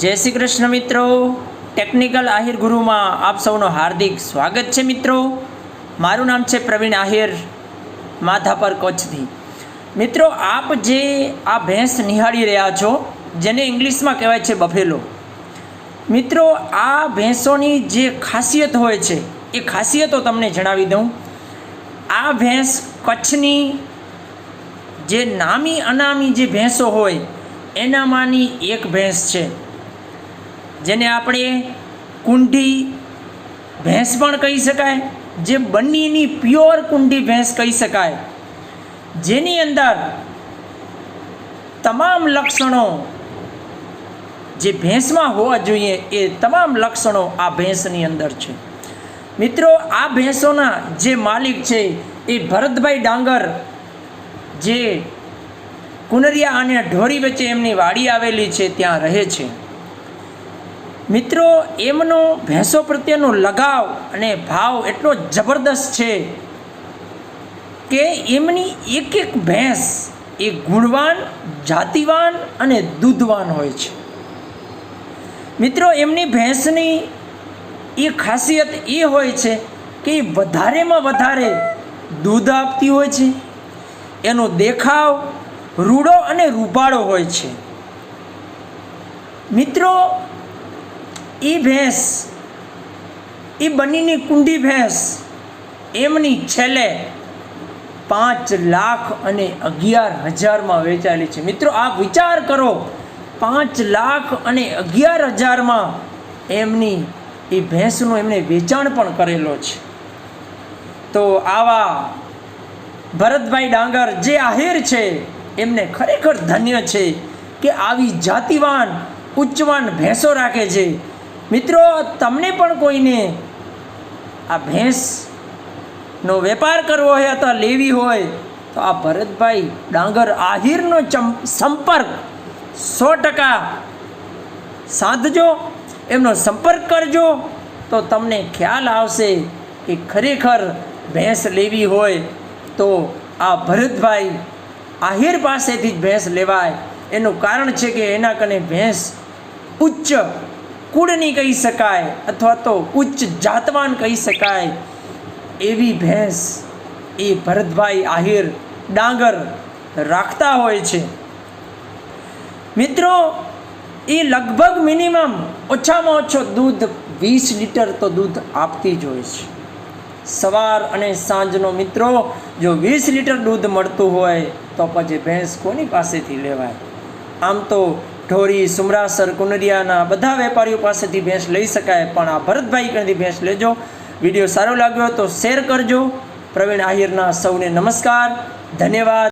જય શ્રી કૃષ્ણ મિત્રો. ટેકનિકલ આહિર ગુરુમાં આપ સૌનો હાર્દિક સ્વાગત છે મિત્રો. મારું નામ છે પ્રવીણ આહિર, માધાપર કચ્છથી મિત્રો, આપ જે આ ભેંસ નિહાળી રહ્યા છો, જેને ઇંગ્લિશમાં કહેવાય છે બફેલો. મિત્રો, આ ભેંસોની જે ખાસિયત હોય છે, એ ખાસિયતો તમને જણાવી દઉં. આ ભેંસ કચ્છની જે નામી અનામી જે ભેંસો હોય, એનામાંની એક ભેંસ છે. જેને આપણે કુંઢી ભેંસ પણ કહી શકાય, જે બંનેની પ્યોર કુંડી ભેંસ કહી શકાય. જેની અંદર તમામ લક્ષણો જે ભેંસમાં હોવા જોઈએ એ તમામ લક્ષણો આ ભેંસની અંદર છે. મિત્રો, આ ભેંસોના જે માલિક છે એ ભરતભાઈ ડાંગર, જે કુનરિયા અને ઢોરી વચ્ચે એમની વાડી આવેલી છે, ત્યાં રહે છે. મિત્રો, એમનો ભેંસો પ્રત્યેનો લગાવ અને ભાવ એટલો જબરદસ્ત છે કે એમની એક એક ભેંસ એ ગુણવાન, જાતિવાન અને દૂધવાન હોય છે. મિત્રો, એમની ભેંસની એ ખાસિયત એ હોય છે કે વધારેમાં વધારે દૂધ આપતી હોય છે, એનો દેખાવ રૂડો અને રૂપાળો હોય છે. મિત્રો એ ભેંસ એ બનીની કુંડી ભેંસ, એમની છેલ્લે પાંચ લાખ અને અગિયાર હજારમાં વેચાયેલી છે. મિત્રો, આપ વિચાર કરો, પાંચ લાખ અને અગિયાર હજારમાં એમની એ ભેંસનું એમણે વેચાણ પણ કરેલો છે. તો આવા ભરતભાઈ ડાંગર જે આહિર છે, એમને ખરેખર ધન્ય છે કે આવી જાતિવાન, ઉચ્ચવાન ભેંસો રાખે છે. મિત્રો, તમને પણ કોઈને આ ભેંસનો વેપાર કરવો હોય અથવા લેવી હોય, તો આ ભરતભાઈ ડાંગર આહિરનો સંપર્ક સો ટકા સાધજો, એમનો સંપર્ક કરજો, તો તમને ખ્યાલ આવશે કે ખરેખર ભેંસ લેવી હોય તો આ ભરતભાઈ આહિર પાસેથી જ ભેંસ લેવાય. એનું કારણ છે કે એના કને ભેંસ ઉચ્ચ કુળની કહી શકાય અથવા તો ઉચ્ચ જાતવાન કહી શકાય. એવી ભેંસ એ ભરતભાઈ આહિર ડાંગર રાખતા હોય છે. મિત્રો, એ લગભગ મિનિમમ ઓછામાં ઓછો દૂધ વીસ લીટર તો દૂધ આપતી જ હોય છે. સવાર અને સાંજનો મિત્રો, જો વીસ લીટર દૂધ મળતું હોય તો પછી ભેંસ કોની પાસેથી લેવાય? આમ તો ઢોરી સુમરાસર કુનરિયાના બધા વેપારીઓ પાસેથી ભેંસ લઈ શકાય, પણ આ ભરતભાઈ કણથી ભેંસ લેજો. વીડિયો સારો લાગ્યો તો શેર કરજો. પ્રવીણ આહિરના સૌને નમસ્કાર. ધન્યવાદ.